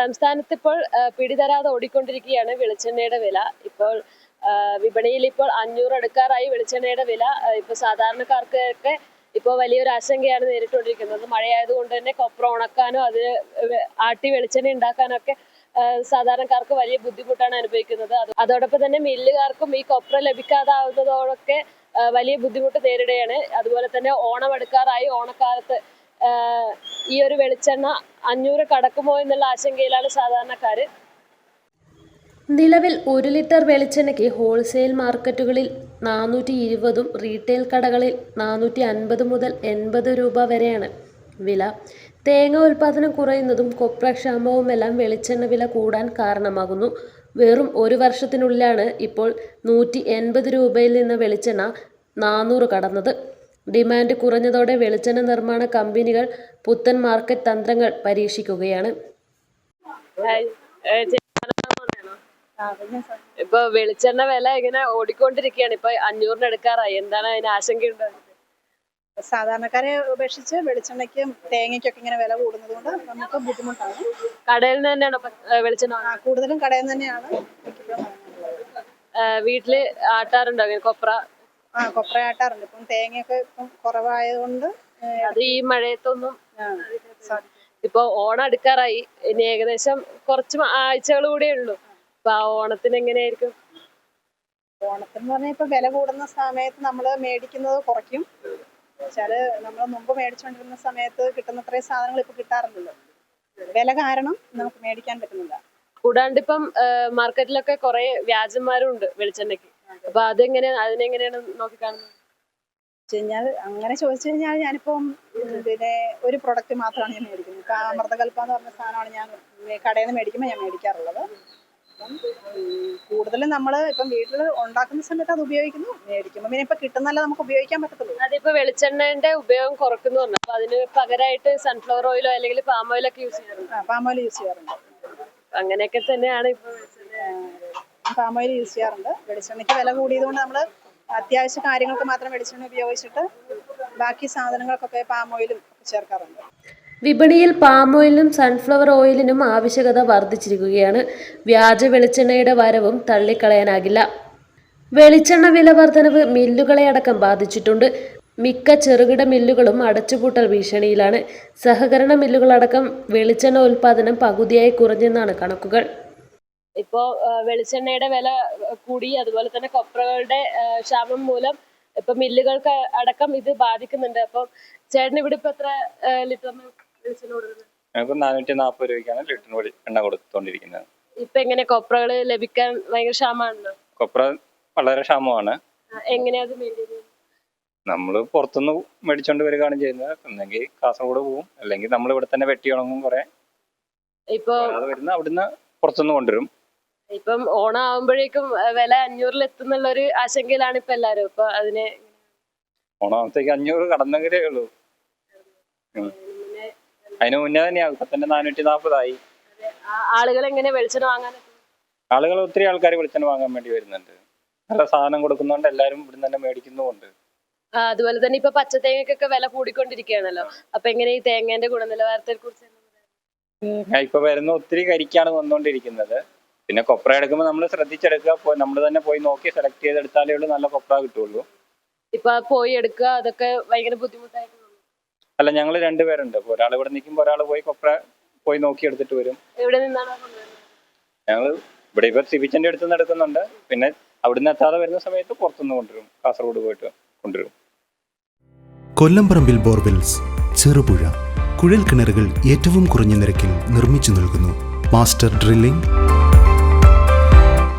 സംസ്ഥാനത്ത് ഇപ്പോൾ പിടിതരാതെ ഓടിക്കൊണ്ടിരിക്കുകയാണ് വെളിച്ചെണ്ണയുടെ വില. ഇപ്പോൾ വിപണിയിൽ ഇപ്പോൾ അഞ്ഞൂറ് അടുക്കാറായി വെളിച്ചെണ്ണയുടെ വില. ഇപ്പൊ സാധാരണക്കാർക്കൊക്കെ ഇപ്പോൾ വലിയൊരു ആശങ്കയാണ് നേരിട്ടുകൊണ്ടിരിക്കുന്നത്. മഴയായതുകൊണ്ട് തന്നെ കൊപ്ര ഉണക്കാനോ അത് ആട്ടി വെളിച്ചെണ്ണ ഉണ്ടാക്കാനോ ഒക്കെ സാധാരണക്കാർക്ക് വലിയ ബുദ്ധിമുട്ടാണ് അനുഭവിക്കുന്നത്. അത് അതോടൊപ്പം തന്നെ മില്ലുകാർക്കും ഈ കൊപ്ര ലഭിക്കാതാവുന്നതോടൊക്കെ വലിയ ബുദ്ധിമുട്ട് നേരിടുകയാണ്. അതുപോലെ തന്നെ ഓണം അടുക്കാറായി ഓണക്കാലത്ത് ഈ ഒരു വെളിച്ചെണ്ണ അഞ്ഞൂറ് കടക്കുമോ എന്നുള്ള ആശങ്കയിലാണ് സാധാരണക്കാര്. നിലവിൽ ഒരു ലിറ്റർ വെളിച്ചെണ്ണയ്ക്ക് ഹോൾസെയിൽ മാർക്കറ്റുകളിൽ നാനൂറ്റി ഇരുപതും റീറ്റെയിൽ കടകളിൽ നാനൂറ്റി അൻപത് മുതൽ എൺപത് രൂപ വരെയാണ് വില. തേങ്ങ ഉൽപാദനം കുറയുന്നതും കൊപ്രക്ഷാമവുമെല്ലാം വെളിച്ചെണ്ണ വില കൂടാൻ കാരണമാകുന്നു. വെറും ഒരു വർഷത്തിനുള്ളിലാണ് ഇപ്പോൾ നൂറ്റി എൺപത് രൂപയിൽ നിന്ന് വെളിച്ചെണ്ണ നാനൂറ് കടന്നത്. ഡിമാൻഡ് കുറഞ്ഞതോടെ വെളിച്ചെണ്ണ നിർമ്മാണ കമ്പനികൾ പുത്തൻ മാർക്കറ്റ് തന്ത്രങ്ങൾ പരീക്ഷിക്കുകയാണ്? ഇപ്പൊ വെളിച്ചെണ്ണ വില ഇങ്ങനെ ഓടിക്കൊണ്ടിരിക്കുകയാണ്. ഇപ്പൊ അഞ്ഞൂറിന് എടുക്കാറായി. എന്താണ് അതിന് ആശങ്കയുണ്ട്? സാധാരണക്കാരെ ഉപേക്ഷിച്ച് വെളിച്ചെണ്ണയ്ക്കും തേങ്ങയ്ക്കൊക്കെ ഇങ്ങനെ വില കൂടുന്നത് കൊണ്ട് നമുക്ക് ബുദ്ധിമുട്ടാണ്. കടയിൽ നിന്ന് തന്നെയാണ് വെളിച്ചെണ്ണ കൂടുതലും കടയിൽ നിന്ന് തന്നെയാണ്. വീട്ടിൽ ആട്ടാറുണ്ടോ കൊപ്ര? ആ ഇപ്പം തേങ്ങയൊക്കെ ഇപ്പം കുറവായതുകൊണ്ട് അത് ഈ മഴയത്തൊന്നും ഇപ്പൊ ഓണം അടുക്കാറായി. ഇനി ഏകദേശം കുറച്ച് ആഴ്ചകൾ കൂടെ ഉള്ളൂ. അപ്പൊ ആ ഓണത്തിന് എങ്ങനെയായിരിക്കും? ഓണത്തിന് പറഞ്ഞാൽ ഇപ്പൊ വില കൂടുന്ന സമയത്ത് നമ്മൾ മേടിക്കുന്നത് കുറയ്ക്കും. വെച്ചാൽ നമ്മൾ മുമ്പ് മേടിച്ചുകൊണ്ടിരുന്ന സമയത്ത് കിട്ടുന്നത്രയും സാധനങ്ങൾ ഇപ്പൊ കിട്ടാറില്ലല്ലോ വില കാരണം നമുക്ക് മേടിക്കാൻ പറ്റുന്നില്ല. കൂടാണ്ട് ഇപ്പം മാർക്കറ്റിലൊക്കെ കുറെ വ്യാജന്മാരും ഉണ്ട് വെളിച്ചെണ്ണയ്ക്ക്. അപ്പൊ അതെങ്ങനെ അതിനെങ്ങനെയാണ് നോക്കിക്കാണുന്നത്? കഴിഞ്ഞാൽ അങ്ങനെ ചോദിച്ചു കഴിഞ്ഞാൽ ഞാനിപ്പം പിന്നെ ഒരു പ്രൊഡക്റ്റ് മാത്രമാണ് ഞാൻ മേടിക്കുന്നത്. അമൃതകൽപ്പ എന്ന് പറഞ്ഞ സാധനമാണ് ഞാൻ കടയിൽ നിന്ന് മേടിക്കുമ്പോൾ ഞാൻ മേടിക്കാറുള്ളത്. അപ്പം കൂടുതലും നമ്മൾ ഇപ്പം വീട്ടിൽ ഉണ്ടാക്കുന്ന സമയത്ത് അത് ഉപയോഗിക്കുന്നു മേടിക്കുമ്പോൾ. പിന്നെ ഇപ്പൊ കിട്ടുന്നല്ല നമുക്ക് ഉപയോഗിക്കാൻ പറ്റത്തുള്ളൂ. അതിപ്പോ വെളിച്ചെണ്ണന്റെ ഉപയോഗം കുറക്കുന്നു പറഞ്ഞു. അപ്പൊ അതിന് പകരമായിട്ട് സൺഫ്ലവർ ഓയിലോ അല്ലെങ്കിൽ പാം ഓയിലോ ഒക്കെ യൂസ് ചെയ്യാറുണ്ട്? പാം ഓയിൽ യൂസ് ചെയ്യാറുണ്ട്. അങ്ങനെയൊക്കെ തന്നെയാണ് ഇപ്പൊ വെളിച്ചെണ്ണ. പാം ഓയിൽ യൂസ് ചെയ്യാറുണ്ട്. വെളിച്ചെണ്ണയ്ക്ക് വില കൂടിയതുകൊണ്ട് നമ്മൾ അത്യാവശ്യ കാര്യങ്ങൾക്ക് മാത്രം വെളിച്ചെണ്ണ ഉപയോഗിച്ചിട്ട് ബാക്കി സാധനങ്ങൾക്കൊക്കെ പാം ഓയിലും ചേർക്കാറുണ്ട്. വിപണിയിൽ പാം ഓയിലിനും സൺഫ്ലവർ ഓയിലിനും ആവശ്യകത വർദ്ധിച്ചിരിക്കുകയാണ്. വ്യാജ വെളിച്ചെണ്ണയുടെ വരവും തള്ളിക്കളയാനാകില്ല. വെളിച്ചെണ്ണ വില വർധനവ് മില്ലുകളെ അടക്കം ബാധിച്ചിട്ടുണ്ട്. മിക്ക ചെറുകിട മില്ലുകളും അടച്ചുപൂട്ടൽ ഭീഷണിയിലാണ്. സഹകരണ മില്ലുകളടക്കം വെളിച്ചെണ്ണ ഉൽപ്പാദനം പകുതിയായി കുറഞ്ഞെന്നാണ് കണക്കുകൾ. ഇപ്പോ വെളിച്ചെണ്ണയുടെ വില കൂടി. അതുപോലെ തന്നെ കൊപ്രകളുടെ ക്ഷാമം മൂലം ഇപ്പൊ മില്ലുകൾക്ക് അടക്കം ഇത് ബാധിക്കുന്നുണ്ട്. അപ്പൊ ചേട്ടൻ ഇവിടെ ഇപ്പൊ എത്ര ലിറ്റർ ലിറ്ററിന് വെളിച്ചെണ്ണ കൊടുക്കുന്നത്? ഞങ്ങൾക്ക് നാനൂറ്റി നാൽപ്പത് രൂപയ്ക്കാണ് ലിറ്ററിന് വഴി എണ്ണ കൊടുത്തുകൊണ്ടിരിക്കുന്നത് ഇപ്പൊ എങ്ങനെ കൊപ്രകൾ ലഭിക്കാൻ ഭയങ്കര ക്ഷാമമാണല്ലോ കൊപ്ര വളരെ ക്ഷാമമാണ്. എങ്ങനെയാ അത് നമ്മൾ പുറത്തുനിന്ന് മേടിച്ചോണ്ട് വരികയാണ് ചെയ്യുന്നത്. ഒന്നെങ്കിൽ കാസർഗോഡ് പോകും അല്ലെങ്കിൽ നമ്മൾ ഇവിടെ തന്നെ വെട്ടി ഉണങ്ങും കുറെ. ഇപ്പൊ വരുന്ന അവിടുന്ന് പുറത്തുനിന്ന് കൊണ്ടുവരും. ഇപ്പം ഓണം ആവുമ്പോഴേക്കും വില അഞ്ഞൂറിൽ എത്തുന്നുള്ള ഒരു ആശങ്കയിലാണ് ഇപ്പൊ എല്ലാരും ഇപ്പൊ അതിനെ ഓണാമത്തേക്ക് അഞ്ഞൂറ് കടന്നെങ്കിലേ ഉള്ളൂ. അതിന് മുന്നേ തന്നെയാകും ഇപ്പൊ തന്നെ നാനൂറ്റി നാൽപ്പതായി ആളുകൾ എങ്ങനെ വെളിച്ചെണ്ണ വാങ്ങാൻ ആളുകൾ ഒത്തിരി ആൾക്കാർ വെളിച്ചെണ്ണ വാങ്ങാൻ വേണ്ടി വരുന്നുണ്ട്. നല്ല സാധനം കൊടുക്കുന്നതുകൊണ്ട് എല്ലാരും ഇവിടുന്ന് തന്നെ മേടിക്കുന്നുമുണ്ട്. ആ, അതുപോലെ തന്നെ ഇപ്പൊ പച്ചത്തേങ്ങക്കൊക്കെ വില കൂടിക്കൊണ്ടിരിക്കുകയാണല്ലോ. അപ്പൊ എങ്ങനെ ഈ തേങ്ങേന്റെ ഗുണനിലവാരത്തെ കുറിച്ച് ഇപ്പൊ വരുന്ന ഒത്തിരി കരിക്കാണ് വന്നുകൊണ്ടിരിക്കുന്നത് പിന്നെ കൊപ്ര എടുക്കുമ്പോൾ നമ്മൾ ശ്രദ്ധിച്ചെടുക്കുക. നമ്മൾ തന്നെ പോയി നോക്കി സെലക്ട് ചെയ്തെടുത്താലേ ഉള്ളൂ നല്ല കൊപ്ര കിട്ടുള്ളൂ. ഇപ്പൊ പോയി എടുക്കുക അതൊക്കെ ഭയങ്കര ബുദ്ധിമുട്ടായിട്ട് അല്ല ഞങ്ങൾ രണ്ടുപേരുണ്ട് അപ്പോൾ ഒരാൾ ഇവിടെ നിൽക്കുമ്പോൾ ഒരാൾ പോയി കൊപ്ര പോയി നോക്കി എടുത്തിട്ട് വരും. എവിടെ നിന്നാണ് കൊണ്ടുവരുന്നത്? ഞങ്ങൾ ഇവിടെ ഇപ്പൊ സിബിച്ചന്റെ അടുത്ത് നിന്ന് എടുക്കുന്നുണ്ട്. പിന്നെ അവിടുന്ന് എത്താതെ വരുന്ന സമയത്ത് പുറത്തുനിന്ന് കൊണ്ടുവരും. കാസർഗോഡ് പോയിട്ട് കൊണ്ടുവരും. കൊല്ലംപറമ്പിൽ ബോർവെൽസ് ചെറുപുഴ കുഴൽ കിണറുകൾ ഏറ്റവും കുറഞ്ഞ നിരക്കിൽ നിർമ്മിച്ചു നൽകുന്നു. Master drilling